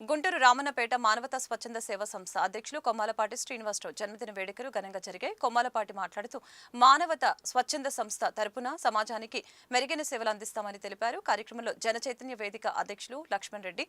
గుంటూరు రామన్నపేట మానవతా స్వచ్ఛంద సేవా సంస్థ అధ్యక్షులు కొమ్మాలపాటి శ్రీనివాసరావు జన్మదిన వేడుకలు ఘనంగా జరిగాయి. కొమ్మాలపాటి మాట్లాడుతూ మానవత స్వచ్ఛంద సంస్థ తరపున సమాజానికి మెరుగైన సేవలు అందిస్తామని తెలిపారు. కార్యక్రమంలో జనచైతన్య వేదిక అధ్యక్షులు లక్ష్మణ్ రెడ్డి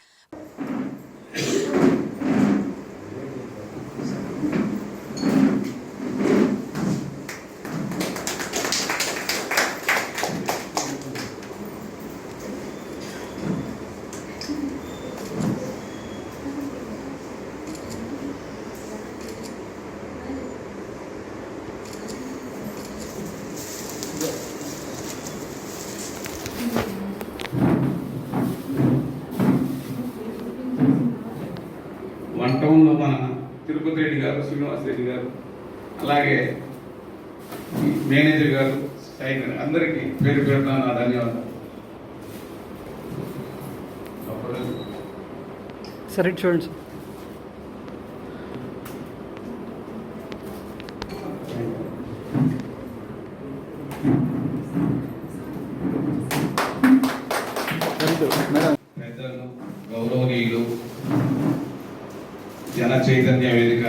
వన్ టౌన్లో మన తిరుపతి రెడ్డి గారు శ్రీనివాస్ రెడ్డి గారు అలాగే ఈ మేనేజర్ గారు సైన్ అందరికీ పేరు పేరున నా ధన్యవాదాలు. సార్ చూడండి సార్. పెద్దలు గౌరవనీయులు జన చైతన్య వేదిక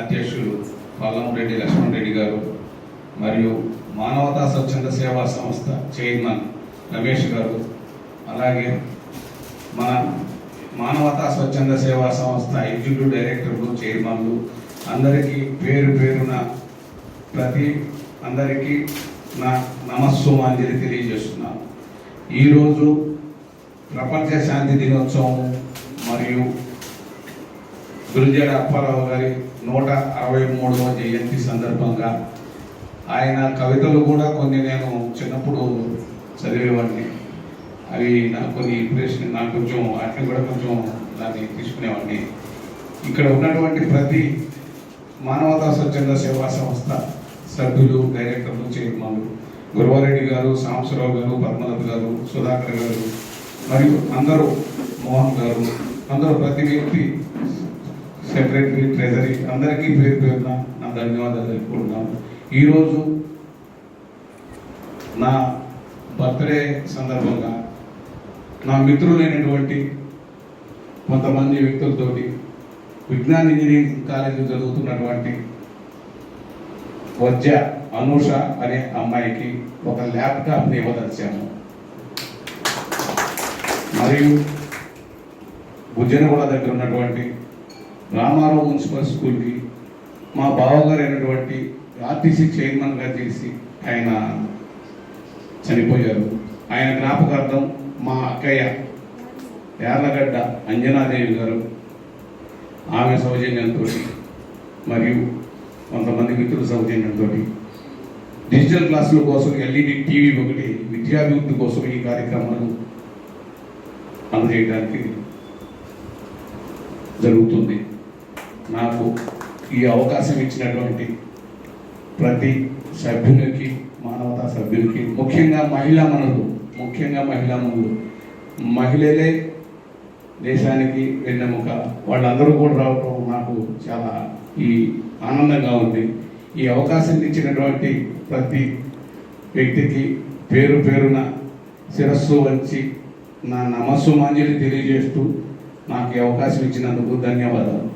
అధ్యక్షులు పల్లంరెడ్డి లక్ష్మణ్ రెడ్డి గారు మరియు మానవతా స్వచ్ఛంద సేవా సంస్థ చైర్మన్ రమేష్ గారు అలాగే మన మానవతా స్వచ్ఛంద సేవా సంస్థ ఎగ్జిక్యూటివ్ డైరెక్టర్లు చైర్మన్లు అందరికీ పేరు పేరున ప్రతి అందరికీ నా నమస్సుమాంజలి తెలియజేస్తున్నాను. ఈరోజు ప్రపంచ శాంతి దినోత్సవం మరియు గురుజడ అప్పారావు గారి నూట అరవై మూడవ జయంతి సందర్భంగా ఆయన కవితలు కూడా కొన్ని నేను చిన్నప్పుడు చదివేవాడిని. అవి నాకు కొన్ని ఇంప్రెషన్ నాకు కొంచెం వాటిని కూడా కొంచెం దాన్ని తీసుకునేవాడిని. ఇక్కడ ఉన్నటువంటి ప్రతి మానవతా స్వచ్ఛంద సేవా సంస్థ సభ్యులు డైరెక్టర్లు చైర్మన్లు గురువారెడ్డి గారు సాంబశివరావు గారు పద్మనాథ్ గారు సుధాకర్ గారు మరియు అందరూ మోహన్ గారు అందరూ ప్రతి వ్యక్తి సెక్రటరీ ట్రెజరీ అందరికీ పేరు పేరున నా ధన్యవాదాలు తెలుపుకుంటున్నాను. ఈరోజు నా బర్త్డే సందర్భంగా నా మిత్రులైనటువంటి కొంతమంది వ్యక్తులతోటి విజ్ఞాన్ ఇంజనీరింగ్ కాలేజీ చదువుతున్నటువంటి వజ్జ అనూష అనే అమ్మాయికి ఒక ల్యాప్టాప్ని ఇవ్వదలిచాము మరియు బుజ్జనగూడ దగ్గర ఉన్నటువంటి రామారావు మున్సిపల్ స్కూల్కి మా బావగారు అయినటువంటి ఆర్టీసీ చైర్మన్గా చేసి ఆయన చనిపోయారు. ఆయన జ్ఞాపకార్థం మా అక్కయ్య యార్లగడ్డ అంజనాదేవి గారు ఆమె సౌజన్యంతో మరియు కొంతమంది మిత్రుల సౌజన్యంతో డిజిటల్ క్లాసుల కోసం ఎల్ఈడి టీవీ ఒకటి విద్యాభివృద్ధి కోసం ఈ కార్యక్రమాలు అందజేయడానికి జరుగుతుంది. నాకు ఈ అవకాశం ఇచ్చినటువంటి ప్రతి సభ్యులకి మానవతా సభ్యులకి ముఖ్యంగా మహిళా మనులు ముఖ్యంగా మహిళా మనులు మహిళలే దేశానికి వెన్నెముక. వాళ్ళందరూ కూడా రావడం నాకు చాలా ఈ ఆనందంగా ఉంది. ఈ అవకాశం ఇచ్చినటువంటి ప్రతి వ్యక్తికి పేరు పేరున శిరస్సు వంచి నా నమస్సు మాంజలి తెలియజేస్తూ నాకు అవకాశం ఇచ్చినందుకు ధన్యవాదాలు.